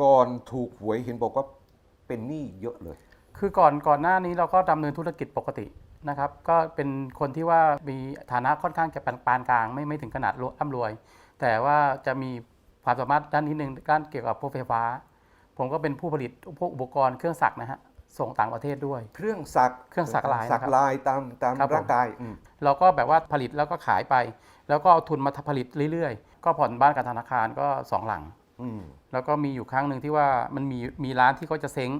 ก่อนถูกหวยเห็นบอกว่าเป็นหนี้เยอะเลย คือก่อนก่อนหน้านี้เราก็ดำเนินธุรกิจปกตินะครับ ก็เป็นคนที่ว่ามีฐานะค่อนข้างจะปานปานกลาง ไม่ไม่ถึงขนาดรวยร่ำรวย แต่ว่าจะมีความสามารถด้านนิดนึงด้านเกี่ยวกับพวกไฟฟ้า ผมก็เป็นผู้ผลิตพวกอุปกรณ์เครื่องจักรนะฮะส่งต่างประเทศด้วย เครื่องสักเครื่องสักลายสักนะครับลายตามตามครับผมร่างกายอืมเราก็แบบว่าผลิตแล้วก็ขายไป แล้วก็เอาทุนมาผลิตเรื่อยๆ ก็ผ่อนบ้านกับธนาคารก็สองหลังอืม แล้วก็มีอยู่ครั้งหนึ่งที่ว่ามันมีมีร้านที่เขาจะเซ้ง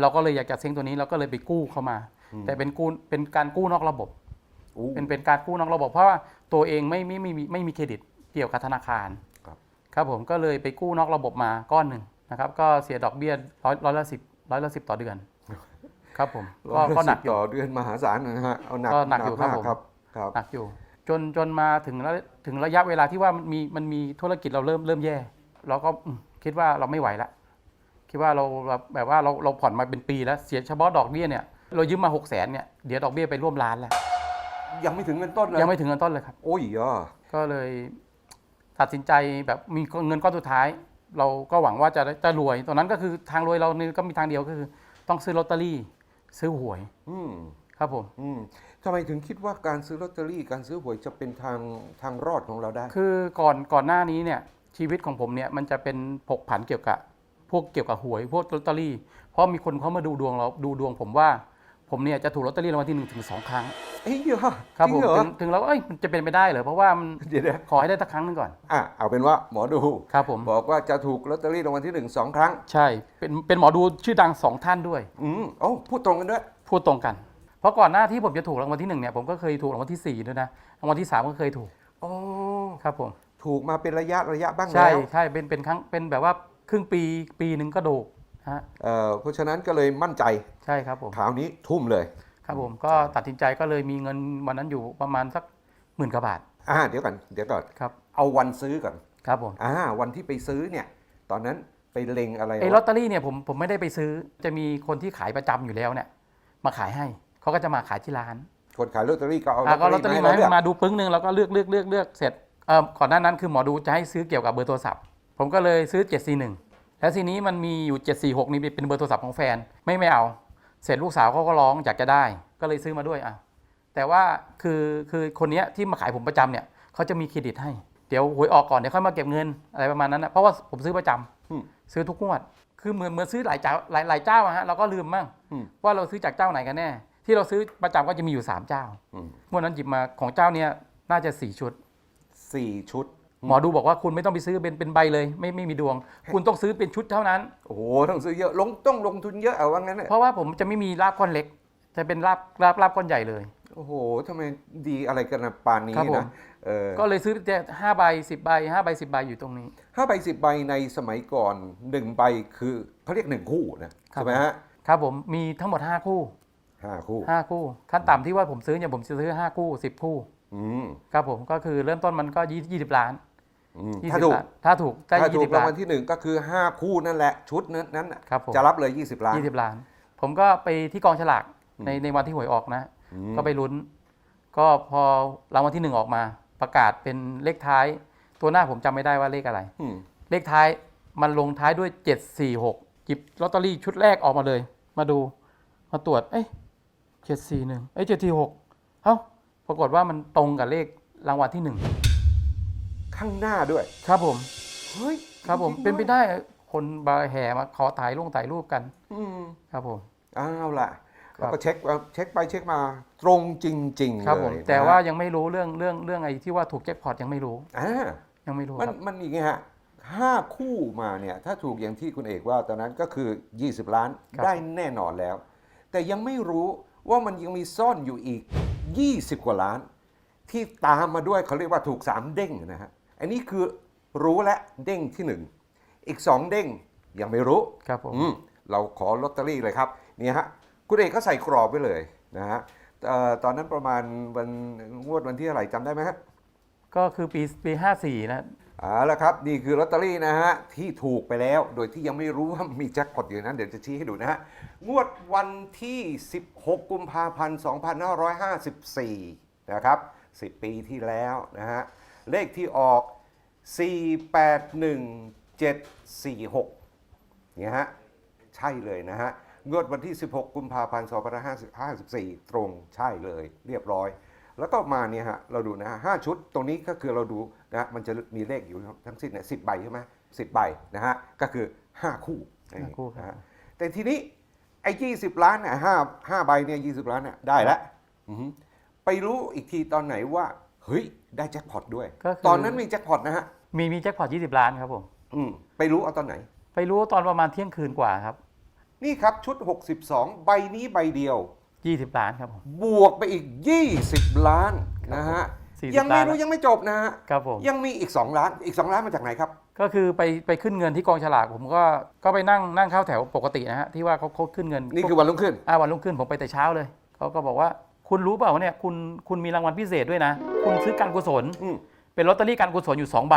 เราก็เลยอยากจะเซ้งตัวนี้เราก็เลยไปกู้เข้ามา แต่เป็นกู้เป็นการกู้นอกระบบอู้เป็นเป็นการกู้นอกระบบ เพราะว่าตัวเองไม่ไม่ไม่มีไม่มีเครดิตเกี่ยวกับธนาคารครับครับผมก็เลยไปกู้นอกระบบมาก้อนหนึ่งนะครับ ก็เสียดอกเบี้ยร้อยร้อยละสิบร้อยละสิบต่อเดือน ครับผมก็ก็หนักอยู่ต่อเดือนมหาศาลนะฮะเอาหนักก็หนักอยู่ครับมากผมครับครับหนักอยู่ จนจนมาถึงระถึงระยะเวลาที่ว่ามันมีมันมีธุรกิจเราเริ่มเริ่มแย่ เราก็อืมคิดว่าเราไม่ไหวละคิดว่าเราเราแบบว่าเราเราผ่อนมาเป็นปีแล้วเสียเฉพาะดอกเบี้ยเนี่ยเรายืมมาหกแสนเนี่ยเดี๋ยวดอกเบี้ยไปร่วมล้านแล้วยังไม่ถึงเงินต้นเลยยังไม่ถึงเงินต้นเลยครับ โอ้ยอะก็เลยตัดสินใจแบบมีเงินก้อนสุดท้าย เราก็หวังว่าจะได้จะรวยตอนนั้นก็คือทางรวยเรานี่ก็มีทางเดียวก็คือ ต้องซื้อลอตเตอรี่ ซื้อหวย อืมครับผมอืมทำไมถึงคิดว่าการซื้อลอตเตอรี่การซื้อหวยจะเป็นทางทางรอดของเราได้ คือก่อนก่อนหน้านี้เนี่ย ชีวิตของผมเนี่ยมันจะเป็นผกผันเกี่ยวกับพวกเกี่ยวกับหวย พวกลอตเตอรี่ เพราะมีคนเขามาดูดวงเราดูดวงผมว่าผมเนี่ยจะถูกลอตเตอรี่รางวัลที่หนึ่งถึงสองครั้งเอ้ยเหรอครับจผริมงเหรอถึงถึงเราเอ้ยมันจะเป็นไปได้เหรอเพราะว่ามันเดี๋ยวนะขอให้ได้สักครั้งหนึงก่อน อะเอาเป็นว่าหมอดูครับผม บอกว่าจะถูกลอตเตอรี่รางวัลที่หนึ่งสองครั้ง ใช่ เป็นเป็นหมอดูชื่อดังสองท่านด้วย อืมโอ้พูดตรงกันด้วย พูดตรงกัน เพราะก่อนหน้าที่ผมจะถูกรางวัลที่หนึ่งเนี่ยผมก็เคยถูกรางวัลที่สี่ด้วยนะรางวัลที่สามก็เคยถูกอ๋อ ครับผม ถูกมาเป็นระยะระยะบ้างใช่แล้วใช่เป็นเป็นครั้งเป็นแบบว่าครึ่งปีปีหนึ่งก็โดกฮะเอ่อเพราะฉะนั้นก็เลยมั่นใจใช่ครับผมคราวนี้ทุ่มเลย ครับผมก็ตัดสินใจก็เลยมีเงินวันนั้นอยู่ประมาณสักหมื่นกว่าบาทอ่าเดี๋ยวก่อนเดี๋ยวก่อนครับ เอาวันซื้อก่อนครับผมอ่าวันที่ไปซื้อเนี่ย ตอนนั้นไปเล็งอะไรไอ้วะลอตเตอรี่เนี่ยผมผมไม่ได้ไปซื้อจะมีคนที่ขายประจำอยู่แล้วเนี่ยมาขายให้เขาก็จะมาขายที่ร้านคนขายลอตเตอรี่ก็เอาอะก็ลอตเตอรี่มาให้ให้เราเลือกมาดูปึ้งหนึ่งแล้วก็เลือกเลือกเลือกเลือกเสร็จเอ่อ ก่อนหน้านั้นคือหมอดูจะให้ซื้อเกี่ยวกับเบอร์โทรศัพท์ ผมก็เลยซื้อ 741 แล้วทีนี้มันมีอยู่ 746 นี่เป็นเบอร์โทรศัพท์ของแฟน ไม่ไม่เอา เสร็จลูกสาวเขาก็ร้องอยากจะได้ ก็เลยซื้อมาด้วยอะแต่ว่าคือคือคนเนี้ยที่มาขายผมประจำเนี่ยเขาจะมีเครดิตให้ เดี๋ยวหวยออกก่อนเดี๋ยวค่อยมาเก็บเงินอะไรประมาณนั้นนะเพราะว่าผมซื้อประจำอืมซื้อทุกงวด คือเหมือนเหมือนซื้อหลายเจ้าหลายหลายเจ้าอะฮะเราก็ลืมมั่งอืมว่าเราซื้อจากเจ้าไหนกันแน่ ที่เราซื้อประจำก็จะมีอยู่3เจ้าอืมงวดนั้นหยิบมาของเจ้าเนี้ยน่าจะ4ชุด สี่ชุด หมอดูบอกว่าคุณไม่ต้องไปซื้อเป็นเป็นใบเลย ไม่ไม่มีดวง คุณต้องซื้อเป็นชุดเท่านั้น โอ้โหต้องซื้อเยอะลงต้องลงทุนเยอะเอาว่างั้นน่ะเพราะว่าผมจะไม่มีลาบก้อนเล็ก จะเป็นลาบลาบลาบก้อนใหญ่เลย โอ้โหทำไมดีอะไรกันนะปานนี้ครับผม นะเออก็เลยซื้อแต่ห้าใบสิบใบห้าใบสิบใบอยู่ตรงนี้ ห้าใบสิบใบในสมัยก่อนหนึ่งใบคือเขาเรียกหนึ่งคู่นะครับใช่ไหมฮะครับผมมีทั้งหมด5คู่ห้าคู่5คู่ ขั้นต่ำที่ว่าผมซื้อเนี่ยผมจะซื้อ5คู่10คู่ อืมครับผมก็คือเริ่มต้นมันก็ยี่สิบล้านอืมยี่ถ้าสิบถูกล้านถ้าถูกได้ถ้ายี่ถูสิกบราล้างวันลที่หนึ่งก็คือห้าคู่นั่นแหละชุดนั้นนั้นน่ะครับผม จะรับเลย 20 ล้าน ยี่สิบล้าน ผมก็ไปที่กองฉลากในในวันที่หวยออกนะ อืม ก็ไปลุ้น ก็พอรางวัลที่หนึ่งออกมา ประกาศเป็นเลขท้าย ตัวหน้าผมจำไม่ได้ว่าเลขอะไร อืมเลขท้ายมันลงท้ายด้วย 746หยิบลอตเตอรี่ชุดแรกออกมาเลย มาดู มาตรวจ เอ้ย741เอ้ย746เอ้า ปรากฏว่ามันตรงกับเลขรางวัลที่หนึ่งข้างหน้าด้วย ครับผม เฮ้ยครับผมจงๆเป็นไปด้วยได้คนบาแห่มาขอถ่ายรูปถ่ายรูปกัน อืมครับผม เอาล่ะครับแล้วก็เช็คว่าเช็คไปเช็คมาตรงจริงๆครับผม เลยนะแต่ว่ายังไม่รู้เรื่องเรื่องเรื่องไอ้ที่ว่าถูกแจ็คพอตยังไม่รู้ อ่ายังไม่รู้มันครับมันอย่างไงฮะห้าคู่มาเนี่ย ถ้าถูกอย่างที่คุณเอกว่าตอนนั้นก็คือ 20 ล้านครับได้แน่นอนแล้ว แต่ยังไม่รู้ว่ามันยังมีซ่อนอยู่อีก 20 กว่าล้าน ที่ตามมาด้วยเขาเรียกว่าถูก 3 เด้งนะฮะอันนี้คือรู้และเด้งที่ 1 อีก 2 เด้งยังไม่รู้ครับผมอืมเราขอลอตเตอรี่เลยครับเนี่ยฮะคุณเอกก็ใส่กรอบไว้เลยนะฮะเอ่อตอนนั้นประมาณวันงวดวันที่เท่าไหร่จำได้ไหมฮะก็คือปีปีห้าสี่นะ เอาละครับ นี่คือลอตเตอรี่นะฮะ ที่ถูกไปแล้ว โดยที่ยังไม่รู้ว่ามีแจ็คพอตอยู่นั้นเดี๋ยวจะชี้ให้ดูนะฮะ งวดวันที่ 16 กุมภาพันธ์ 2554 นะครับ 10 ปีที่แล้วนะฮะ เลขที่ออก 481746 เนี่ยฮะ ใช่เลยนะฮะ งวดวันที่ 16 กุมภาพันธ์ 2554 ตรงใช่เลย เรียบร้อย แล้วก็มาเนี่ยฮะเราดูนะฮะห้าชุดตรงนี้ก็คือเราดูนะฮะมันจะมีเลขอยู่ทั้งสิ้นเนี่ยสิใบใช่ไหมสิใบนะฮะก็คือ5คู่ห้าคู่ครับนะฮะแต่ทีนี้ไอ้20ล้านเนี่ยห้าห้าใบเนี่ย20ล้านเนี่ยได้แล้วอือหือไปรู้อีกทีตอนไหนว่าเฮ้ยได้แจ็คพอตด้วยก็คือตอนนั้นมีแจ็คพอตนะฮะมีมีแจ็คพอต20ล้านครับผมอืมไปรู้เอาตอนไหน ไปรู้ตอนประมาณเที่ยงคืนกว่าครับ นี่ครับชุด 62 ใบนี้ใบเดียว 20 ล้านครับผม บวกไปอีก 20 ล้านนะฮะ40ยังไม่ล้าน รู้ยังไม่จบนะฮะครับผม ยังมีอีก 2 ล้านอีก 2 ล้านมาจากไหนครับ ก็คือไปไปขึ้นเงินที่กองฉลากผมก็ก็ไปนั่งนั่งเข้าแถวปกตินะฮะที่ว่าเขาเขาขึ้นเงินนี่คือวันรุ่งขึ้น อ่าวันรุ่งขึ้นผมไปแต่เช้าเลยเขาก็บอกว่าคุณรู้เปล่าเนี่ยคุณคุณมีรางวัลพิเศษด้วยนะ คุณซื้อการกุศล อืม เป็นลอตเตอรี่การกุศลอยู่2ใบ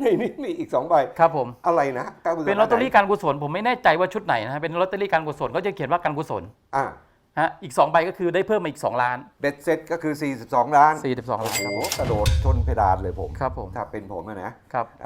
ในนี้มีอีก2ใบครับผมอะไรนะการกุศลเป็นลอตเตอรี่การกุศลผมไม่แน่ใจว่าชุดไหนนะฮะเป็นลอตเตอรี่การกุศลก็จะเขียนว่าการกุศลอ่าฮะอีก2ใบก็คือได้เพิ่มมาอีก2ล้านเบ็ดเซ็ตก็คือ 42 ล้าน42ล้านโอ้ครับโหกระโดดชนเพดานเลยผมครับผมถ้าเป็นผมอะนะครับ